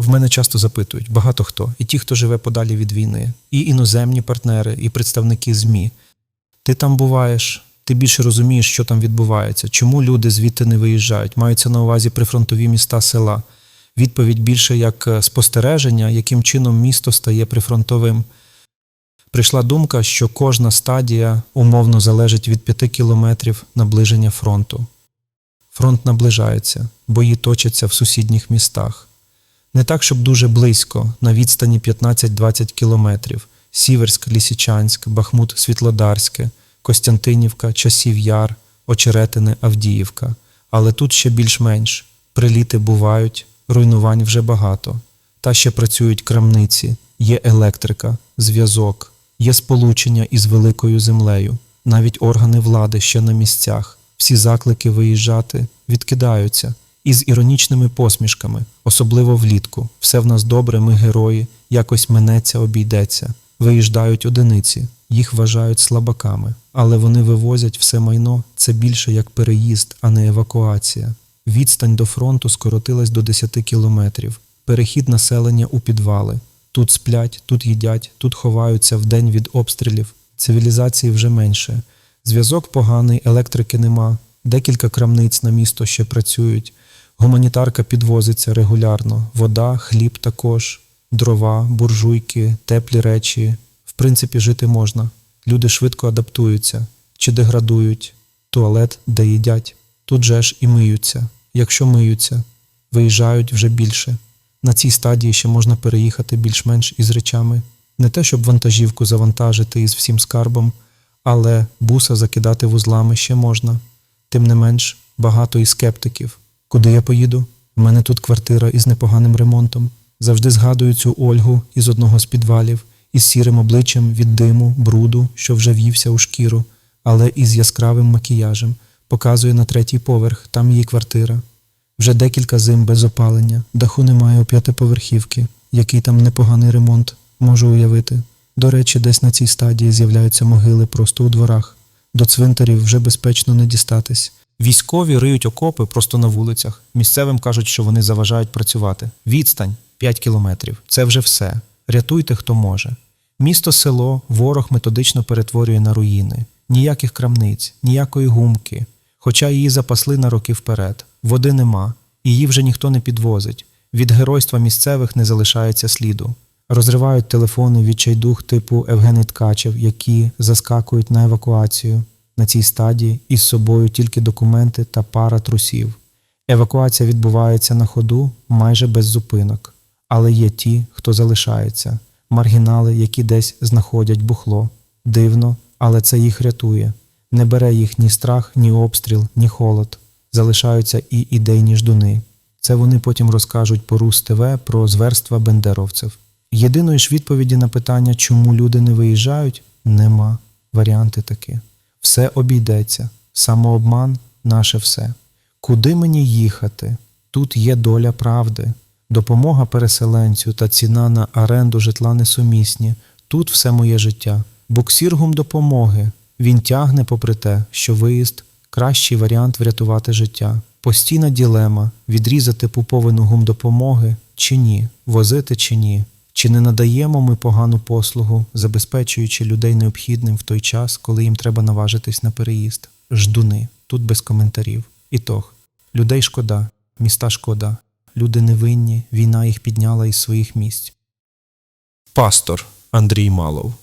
В мене часто запитують багато хто, і ті, хто живе подалі від війни, і іноземні партнери, і представники ЗМІ. Ти там буваєш, ти більше розумієш, що там відбувається, чому люди звідти не виїжджають, маються на увазі прифронтові міста села. Відповідь більше як е, спостереження, яким чином місто стає прифронтовим. Прийшла думка, що кожна стадія умовно залежить від 5 кілометрів наближення фронту. Фронт наближається, бої точаться в сусідніх містах. Не так, щоб дуже близько, на відстані 15-20 кілометрів. Сіверськ, Лісічанськ, Бахмут, Світлодарське, Костянтинівка, Часів Яр, Очеретине, Авдіївка. Але тут ще більш-менш. Приліти бувають, руйнувань вже багато. Та ще працюють крамниці, є електрика, зв'язок, є сполучення із великою землею, навіть органи влади ще на місцях. Всі заклики виїжджати відкидаються із іронічними посмішками, особливо влітку. Все в нас добре, ми герої, якось минеться, обійдеться. Виїжджають одиниці, їх вважають слабаками, але вони вивозять все майно. Це більше як переїзд, а не евакуація. Відстань до фронту скоротилась до 10 кілометрів. Перехід населення у підвали. Тут сплять, тут їдять, тут ховаються вдень від обстрілів. Цивілізації вже менше. Зв'язок поганий, електрики нема. Декілька крамниць на місто ще працюють. Гуманітарка підвозиться регулярно. Вода, хліб також, дрова, буржуйки, теплі речі. В принципі, жити можна. Люди швидко адаптуються чи деградують. Туалет, де їдять. Тут же ж і миються. Якщо миються, виїжджають вже більше. На цій стадії ще можна переїхати більш-менш із речами. Не те, щоб вантажівку завантажити із всім скарбом, але буса закидати вузлами ще можна. Тим не менш, багато і скептиків. Куди я поїду? У мене тут квартира із непоганим ремонтом. Завжди згадую цю Ольгу із одного з підвалів, із сірим обличчям від диму, бруду, що вже в'ївся у шкіру, але із яскравим макіяжем. Показує на третій поверх, там її квартира. Вже декілька зим без опалення, даху немає у п'ятиповерхівки, який там непоганий ремонт, можу уявити. До речі, десь на цій стадії з'являються могили просто у дворах. До цвинтарів вже безпечно не дістатись. Військові риють окопи просто на вулицях. Місцевим кажуть, що вони заважають працювати. Відстань 5 кілометрів. Це вже все. Рятуйте, хто може. Місто село ворог методично перетворює на руїни. Ніяких крамниць, ніякої гумки. Хоча її запасли на роки вперед. Води нема, її вже ніхто не підвозить. Від геройства місцевих не залишається сліду. Розривають телефони відчайдух типу Евгений Ткачев, які заскакують на евакуацію. На цій стадії із собою тільки документи та пара трусів. Евакуація відбувається на ходу майже без зупинок. Але є ті, хто залишається, маргінали, які десь знаходять бухло. Дивно, але це їх рятує. Не бере їх ні страх, ні обстріл, ні холод. Залишаються і ідейні ждуни. Це вони потім розкажуть по Рус ТВ про зверства бендеровців. Єдиної ж відповіді на питання, чому люди не виїжджають, нема. Варіанти такі. Все обійдеться, самообман наше все. Куди мені їхати? Тут є доля правди, допомога переселенцю та ціна на оренду житла несумісні. Тут все моє життя. Буксіргум допомоги. Він тягне попри те, що виїзд кращий варіант врятувати життя. Постійна ділема відрізати пуповину гумдопомоги чи ні, возити чи ні. Чи не надаємо ми погану послугу, забезпечуючи людей необхідним в той час, коли їм треба наважитись на переїзд? Ждуни, тут без коментарів. Ітог. Людей шкода, міста шкода. Люди невинні, війна їх підняла із своїх місць. Пастор Андрій Малов